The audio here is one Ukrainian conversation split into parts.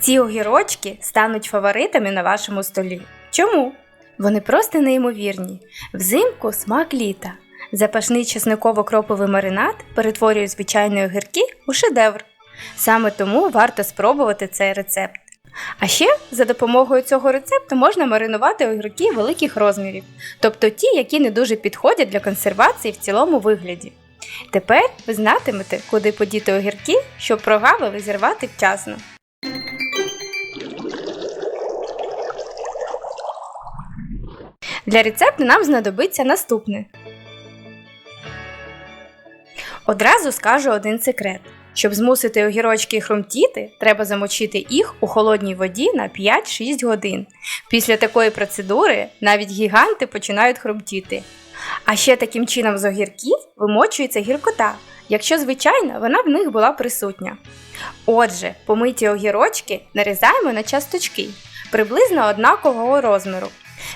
Ці огірочки стануть фаворитами на вашому столі. Чому? Вони просто неймовірні. Взимку смак літа. Запашний чесниково-кроповий маринад перетворює звичайні огірки у шедевр. Саме тому варто спробувати цей рецепт. А ще за допомогою цього рецепту можна маринувати огірки великих розмірів, тобто ті, які не дуже підходять для консервації в цілому вигляді. Тепер ви знатимете, куди подіти огірки, щоб прогавили зірвати вчасно. Для рецепту нам знадобиться наступне. Одразу скажу один секрет. Щоб змусити огірочки хрумтіти, треба замочити їх у холодній воді на 5-6 годин. Після такої процедури навіть гіганти починають хрумтіти. А ще таким чином з огірків вимочується гіркота, якщо, звичайно, вона в них була присутня. Отже, помиті огірочки нарізаємо на часточки приблизно однакового розміру.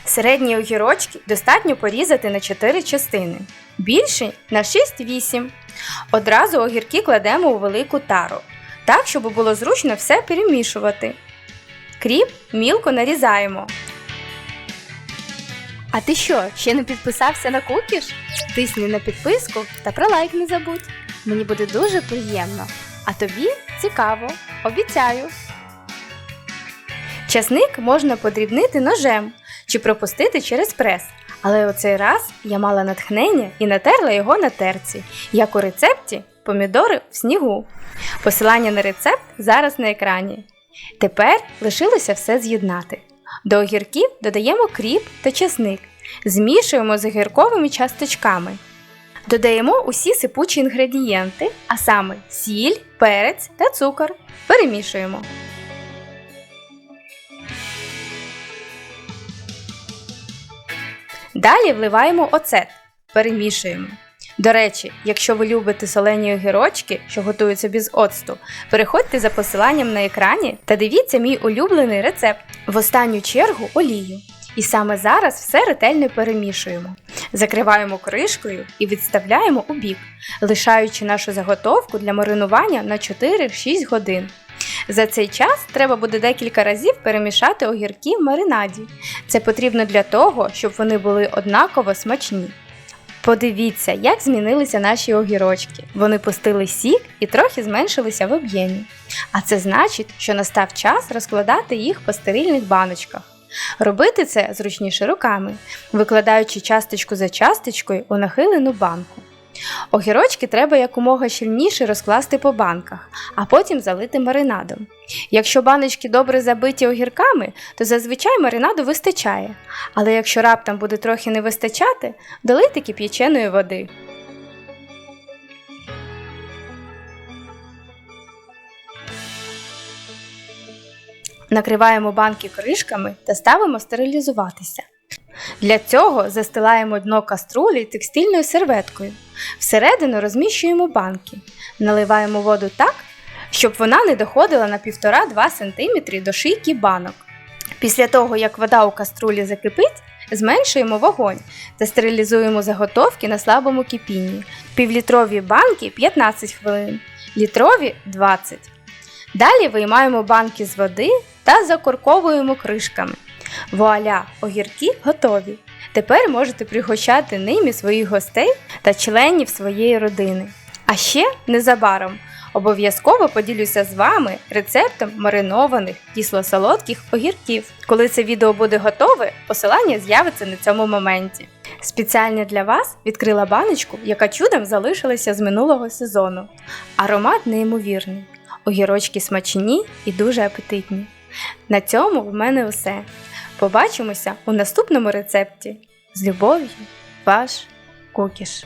Середні огірочки достатньо порізати на 4 частини, більші на 6-8. Одразу огірки кладемо у велику тару, так, щоб було зручно все перемішувати. Кріп мілко нарізаємо. А ти що, ще не підписався на кукіш? Тисни на підписку та про лайк не забудь. Мені буде дуже приємно. А тобі цікаво, обіцяю. Часник можна подрібнити ножем чи пропустити через прес. Але оцей раз я мала натхнення і натерла його на терці, як у рецепті помідори в снігу. Посилання на рецепт зараз на екрані. Тепер лишилося все з'єднати. До огірків додаємо кріп та чесник, змішуємо з огірковими часточками. Додаємо усі сипучі інгредієнти, а саме сіль, перець та цукор. Перемішуємо. Далі вливаємо оцет, перемішуємо. До речі, якщо ви любите солені огірочки, що готуються без оцту, переходьте за посиланням на екрані та дивіться мій улюблений рецепт. В останню чергу олію. І саме зараз все ретельно перемішуємо. Закриваємо кришкою і відставляємо у бік, лишаючи нашу заготовку для маринування на 4-6 годин. За цей час треба буде декілька разів перемішати огірки в маринаді. Це потрібно для того, щоб вони були однаково смачні. Подивіться, як змінилися наші огірочки. Вони пустили сік і трохи зменшилися в об'ємі. А це значить, що настав час розкладати їх по стерильних баночках. Робити це зручніше руками, викладаючи часточку за часточкою у нахилену банку. Огірочки треба якомога щільніше розкласти по банках, а потім залити маринадом. Якщо баночки добре забиті огірками, то зазвичай маринаду вистачає, але якщо раптом буде трохи не вистачати, долийте кип'яченої води. Накриваємо банки кришками та ставимо стерилізуватися. Для цього застилаємо дно каструлі текстильною серветкою. Всередину розміщуємо банки, наливаємо воду так, щоб вона не доходила на 1,5-2 см до шийки банок. Після того, як вода у каструлі закипить, зменшуємо вогонь та стерилізуємо заготовки на слабому кипінні. Півлітрові банки 15 хвилин, літрові 20. Далі виймаємо банки з води та закорковуємо кришками. Вуаля, огірки готові. Тепер можете пригощати ними своїх гостей та членів своєї родини. А ще незабаром обов'язково поділюся з вами рецептом маринованих кисло-солодких огірків. Коли це відео буде готове, посилання з'явиться на цьому моменті. Спеціально для вас відкрила баночку, яка чудом залишилася з минулого сезону. Аромат неймовірний. Огірочки смачні і дуже апетитні. На цьому в мене все. Побачимося у наступному рецепті. З любов'ю, ваш Кукіш.